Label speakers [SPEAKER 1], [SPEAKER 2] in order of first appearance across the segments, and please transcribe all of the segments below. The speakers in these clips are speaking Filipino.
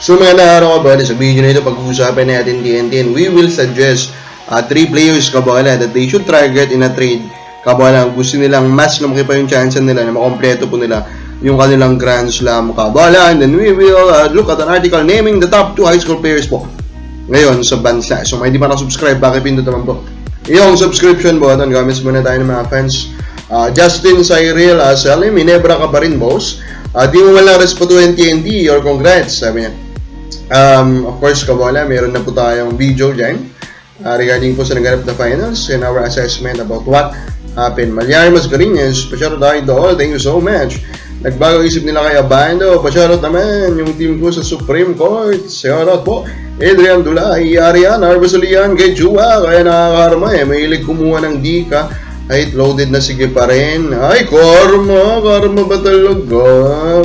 [SPEAKER 1] So mga naaraw kabala, sa video na ito pag-uusapan natin TNT and we will suggest uh, three players kabala that they should target in a trade. Kabala, gusto nilang mas lumaki pa yung chance nila na makompleto po nila yung kanilang Grand Slam kabala. And then we will uh, look at an article naming the top two high school players po ngayon sa bansa. So may di pa na-subscribe, pakipindot naman po. Yung subscription button, gamit muna tayo ng mga fans. Uh, Justin Cyril uh, Salim, Minebra ka pa rin boss. Uh, di mo walang respeto yung TNT or congrats, sabi niya. Um, of course, kabala, meron na po tayong video dyan uh, regarding po sa naganap na finals and our assessment about what happened. Malyari Mascarinhas, pasyarot tayo doon. Thank you so much. Nagbago isip nila kay Abando. Pasyarot naman yung team ko sa Supreme Court. Shoutout po. Adrian Dulay, Arian, Arbasulian, kay Jua. Kaya nakakarma eh. Mahilig kumuha ng dika. Kahit loaded na sige pa rin. Ay, karma. Karma ba talaga?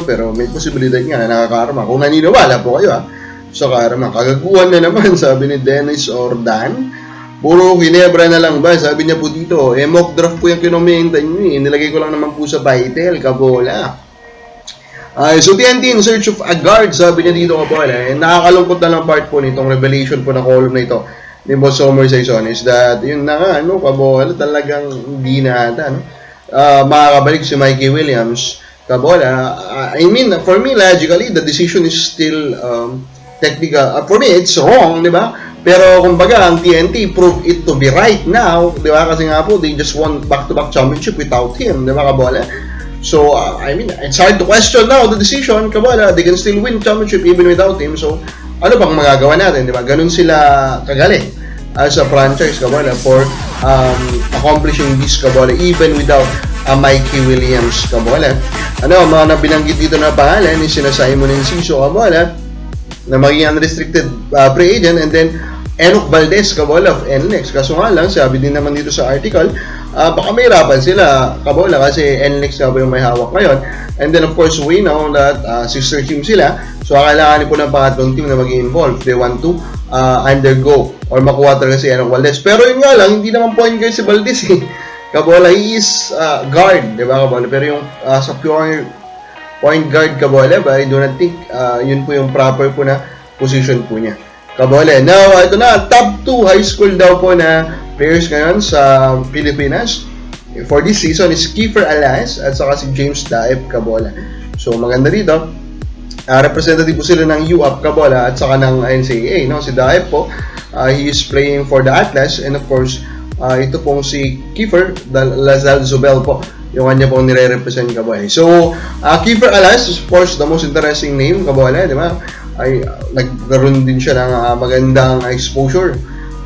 [SPEAKER 1] Pero may posibilidad nga na nakakarma. Kung naniniwala po kayo ha sa karma. Kagaguhan na naman, sabi ni Dennis Ordan. Puro kinebra na lang ba? Sabi niya po dito, eh mock draft po yung kinomenta niyo eh. Nilagay ko lang naman po sa title, kabola. Ay, so TNT in search of a guard, sabi niya dito kabola. Eh, nakakalungkot na lang part po nitong revelation po na column na ito ni Boss Homer Saison is that, yun na nga, ano, kabola, talagang hindi na ata, no? Ah, makakabalik si Mikey Williams. Kabola, ah, I mean, for me, logically, the decision is still um, technical. Uh, for me, it's wrong, di ba? Pero kumbaga, ang TNT proved it to be right now, di ba? Kasi nga po, they just won back-to-back championship without him, di ba, Kabola? So, uh, I mean, it's hard to question now the decision, Kabola. They can still win championship even without him. So, ano bang magagawa natin, di ba? Ganun sila kagaling as a franchise, Kabola, for um, accomplishing this, Kabola, even without uh, Mikey Williams, Kabola. Ano, mga na binanggit dito na pangalan, ni sina Simon Enciso, Kabola, na maging unrestricted uh, free agent and then Enoch Valdez Kabola of NLEX. Kaso nga lang, sabi din naman dito sa article, uh, baka may hirapan sila Kabola kasi NLEX ba yung may hawak ngayon. And then of course, we know that uh, sister team sila. So kailangan po ng pangatlong team na maging involved. They want to uh, undergo or makuha talaga si Enoch Valdez. Pero yun nga lang, hindi naman point guard si Valdez eh. Kabola, he is uh, guard, di ba Kabola? Pero yung uh, sa pure point guard Kabola, but I do not think uh, yun po yung proper po na position po niya. Kabola. Now, ito na, top 2 high school daw po na players ngayon sa Pilipinas for this season is Kiefer Alas at saka si James Daep Kabola. So, maganda dito. Uh, representative po sila ng UAP Kabola at saka ng NCAA. No? Si Daep po, uh, he is playing for the Atlas and of course, uh, ito pong si Kiefer Lazal Zubel po yung kanya pong nire-represent Kabola. So, uh, Kiefer Alas is of course the most interesting name Kabola, di ba? Ay nagkaroon din siya ng uh, magandang exposure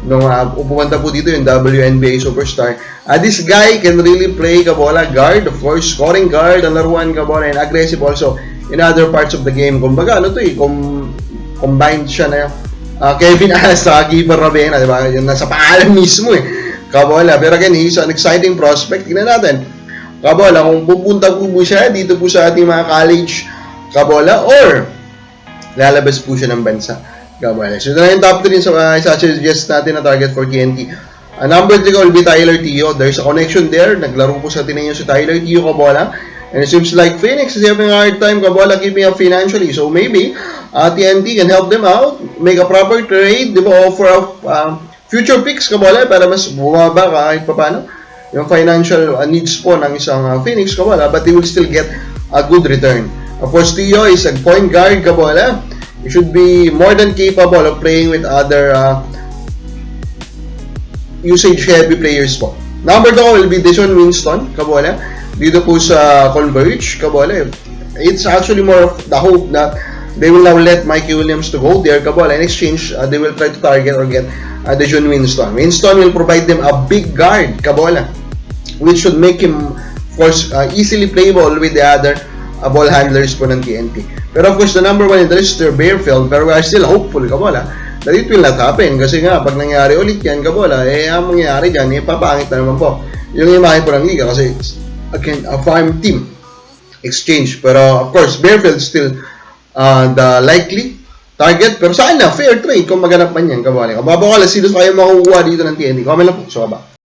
[SPEAKER 1] nung uh, pumunta po dito yung WNBA superstar. Uh, this guy can really play kabola guard, of course, scoring guard, ang laruan kabola, and aggressive also in other parts of the game. Kumbaga, ano to eh, com combined siya na uh, Kevin Alas sa Keeper Ravena, di ba? Yung nasa pangalan mismo eh. Kabola. Pero again, he's an exciting prospect. Tingnan natin. Kabola, kung pupunta po po siya dito po sa ating mga college kabola or lalabas po siya ng bansa. Gabay. So, ito na yung top 3 sa uh, suggest natin na target for TNT. Uh, number 3 will be Tyler Tio. There's a connection there. Naglaro po sa tinanyo si Tyler Tio Kabola. And it seems like Phoenix is having a hard time Kabola keeping up financially. So, maybe uh, TNT can help them out. Make a proper trade. Di ba? Offer up uh, future picks Kabola para mas bumaba kahit pa paano yung financial uh, needs po ng isang uh, Phoenix Kabola. But they will still get a good return. Of course, Tio is a point guard Kabola. You should be more than capable of playing with other uh, usage-heavy players po. Number 2 will be Deshaun Winston, Kabola. Dito po sa Converge, Kabola. It's actually more of the hope that they will now let Mikey Williams to go there, Kabola. In exchange, uh, they will try to target or get uh, Deshaun Winston. Winston will provide them a big guard, Kabola, which should make him, of course, uh, easily playable with the other uh, ball handlers po ng TNT. Pero of course, the number one in the list is Bearfield, pero we are still hopeful, Kabola, that it will not happen. Kasi nga, pag nangyari ulit yan, Kabola, eh, ang mangyayari dyan, eh, papangit na naman po. Yung imahe po ng liga, kasi, again, a farm team exchange. Pero, of course, Bearfield still uh, the likely target. Pero sana, fair trade kung maganap man yan, Kabola. Kababa ko lang, sino kayo makukuha dito ng TNT? Comment lang po sa baba.